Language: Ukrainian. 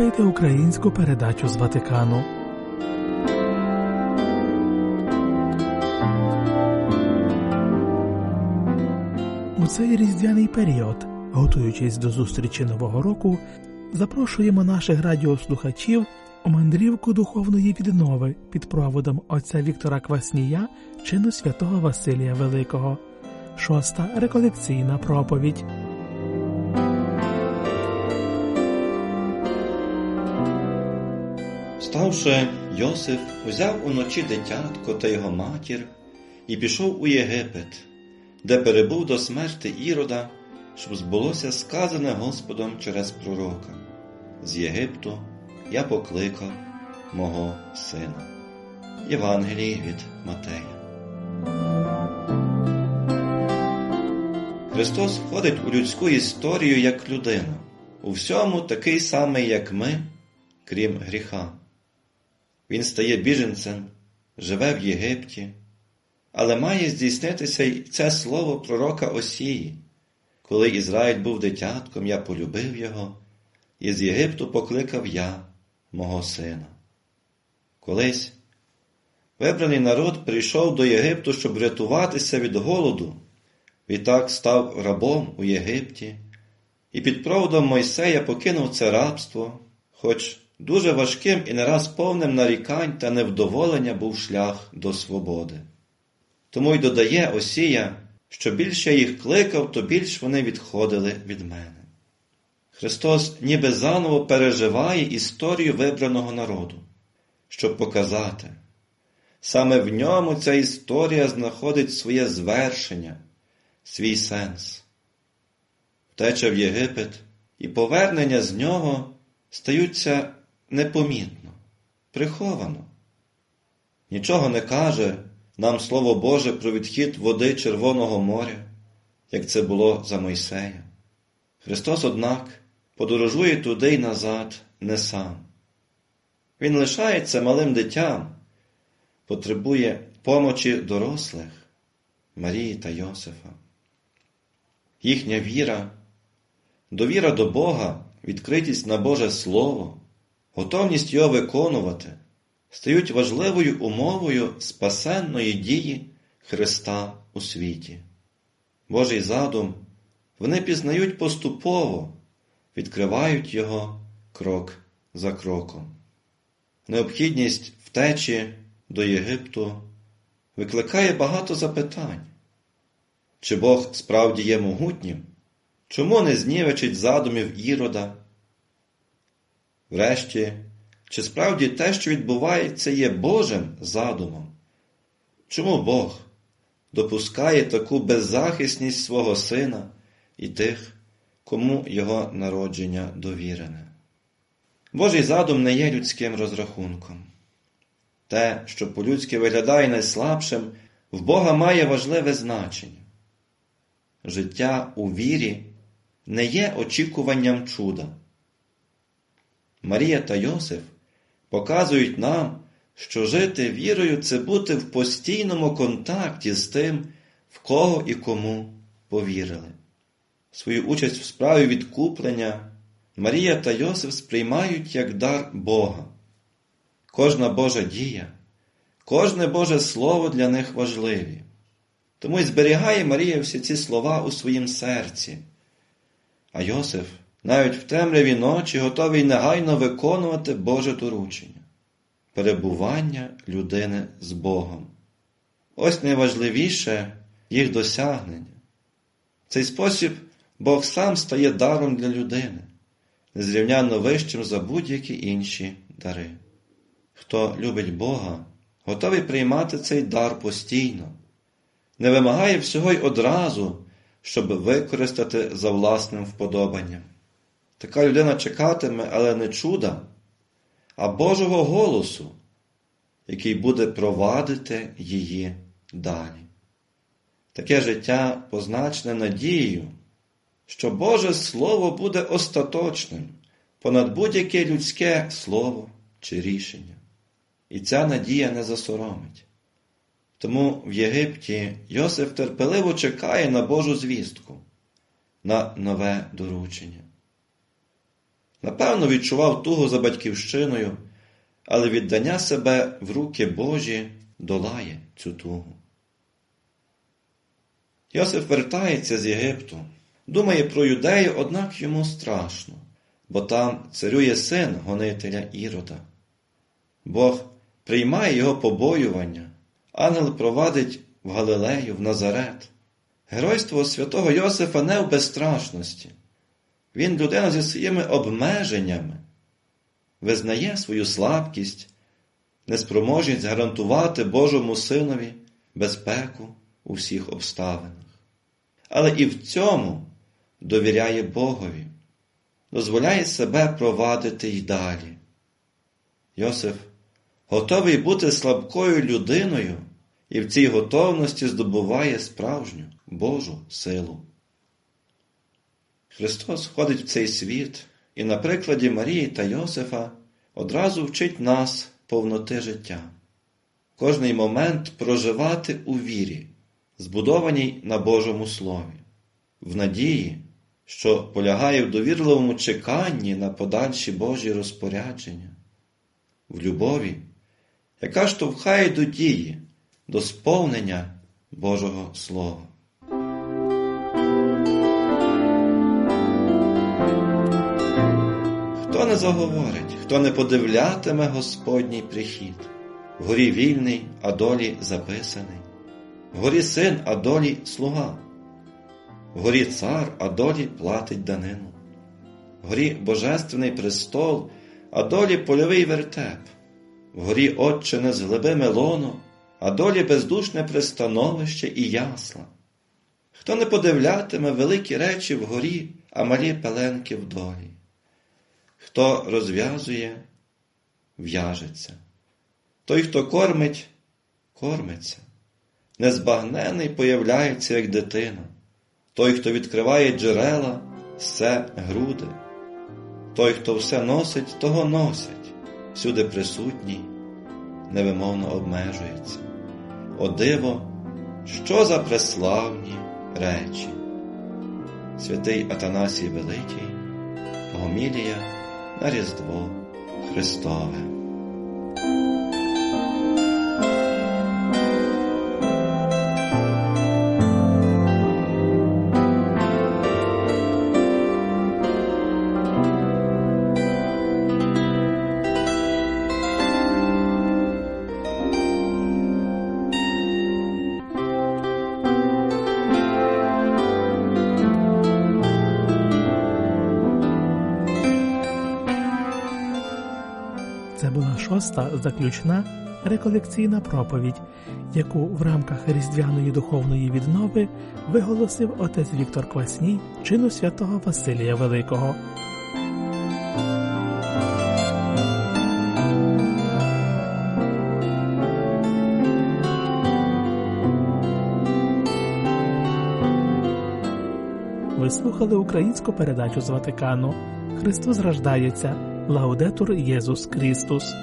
слухаєте українську передачу з Ватикану. У цей різдвяний період, готуючись до зустрічі Нового року, запрошуємо наших радіослухачів у мандрівку духовної віднови під проводом отця Віктора Кваснія чину святого Василія Великого. Шоста реколекційна проповідь. Ставши, Йосиф узяв уночі дитятко та його матір і пішов у Єгипет, де перебув до смерти Ірода, щоб збулося сказане Господом через пророка. З Єгипту я покликав мого сина. Євангелії від Матея. Христос входить у людську історію як людина, у всьому такий самий, як ми, крім гріха. Він стає біженцем, живе в Єгипті, але має здійснитися й це слово пророка Осії. Коли Ізраїль був дитятком, я полюбив його, і з Єгипту покликав я, мого сина. Колись вибраний народ прийшов до Єгипту, щоб врятуватися від голоду, відтак став рабом у Єгипті, і під проводом Мойсея покинув це рабство, хоч Дуже важким і не раз повним нарікань та невдоволення був шлях до свободи. Тому й додає Осія, що більше їх кликав, то більш вони відходили від мене. Христос ніби заново переживає історію вибраного народу, щоб показати, саме в ньому ця історія знаходить своє звершення, свій сенс. Втеча в Єгипет і повернення з нього стаються непомітно, приховано. Нічого не каже нам Слово Боже про відхід води Червоного моря, як це було за Мойсея. Христос, однак, подорожує туди й назад не сам. Він лишається малим дитям, потребує помочі дорослих Марії та Йосифа. Їхня віра, довіра до Бога, відкритість на Боже Слово готовність його виконувати стають важливою умовою спасенної дії Христа у світі. Божий задум вони пізнають поступово, відкривають його крок за кроком. Необхідність втечі до Єгипту викликає багато запитань. Чи Бог справді є могутнім? Чому не знівечить задумів Ірода? Врешті, чи справді те, що відбувається, є Божим задумом? Чому Бог допускає таку беззахисність свого сина і тих, кому його народження довірене? Божий задум не є людським розрахунком. Те, що по-людськи виглядає найслабшим, в Бога має важливе значення. Життя у вірі не є очікуванням чуда. Марія та Йосиф показують нам, що жити вірою це бути в постійному контакті з тим, в кого і кому повірили. Свою участь в справі відкуплення Марія та Йосиф сприймають як дар Бога. Кожна Божа дія, кожне Боже Слово для них важливі. Тому й зберігає Марія всі ці слова у своїм серці. А Йосиф навіть в темряві ночі готовий негайно виконувати Боже доручення, перебування людини з Богом. Ось найважливіше їх досягнення. В цей спосіб Бог сам стає даром для людини, незрівнянно вищим за будь-які інші дари. Хто любить Бога, готовий приймати цей дар постійно, не вимагає всього й одразу, щоб використати за власним вподобанням. Така людина чекатиме, але не чуда, а Божого голосу, який буде провадити її далі. Таке життя позначене надією, що Боже Слово буде остаточним понад будь-яке людське слово чи рішення. І ця надія не засоромить. Тому в Єгипті Йосиф терпеливо чекає на Божу звістку, на нове доручення. Напевно, відчував тугу за батьківщиною, але віддання себе в руки Божі долає цю тугу. Йосиф вертається з Єгипту, думає про юдею, однак йому страшно, бо там царює син гонителя Ірода. Бог приймає його побоювання, ангел провадить в Галилею, в Назарет. Геройство святого Йосифа не в безстрашності. Він людина зі своїми обмеженнями, визнає свою слабкість, неспроможність гарантувати Божому Синові безпеку у всіх обставинах. Але і в цьому довіряє Богові, дозволяє себе провадити й далі. Йосиф готовий бути слабкою людиною і в цій готовності здобуває справжню Божу силу. Христос входить в цей світ і на прикладі Марії та Йосифа одразу вчить нас повноти життя, кожний момент проживати у вірі, збудованій на Божому Слові, в надії, що полягає в довірливому чеканні на подальші Божі розпорядження, в любові, яка штовхає до дії, до сповнення Божого Слова. Не заговорить, хто не подивлятиме Господній прихід, вгорі вільний, а долі записаний, вгорі син, а долі слуга, вгорі цар, а долі платить данину, вгорі божественний престол, а долі польовий вертеп, вгорі отчине з глибими лоно, а долі бездушне пристановище і ясла. Хто не подивлятиме великі речі вгорі, а малі пеленки в долі. Хто розв'язує, в'яжеться. Той, хто кормить, кормиться. Незбагнений появляється, як дитина. Той, хто відкриває джерела, все груди. Той, хто все носить, того носить, всюди присутній, невимовно обмежується. О диво, що за преславні речі! Святий Атанасій Великий, Гомілія Різдво Христове. Шоста заключна реколекційна проповідь, яку в рамках різдвяної духовної віднови виголосив отець Віктор Квасній чину святого Василія Великого. Ви слухали українську передачу з Ватикану. Христос рождається. Лаудетур Єсус Христос.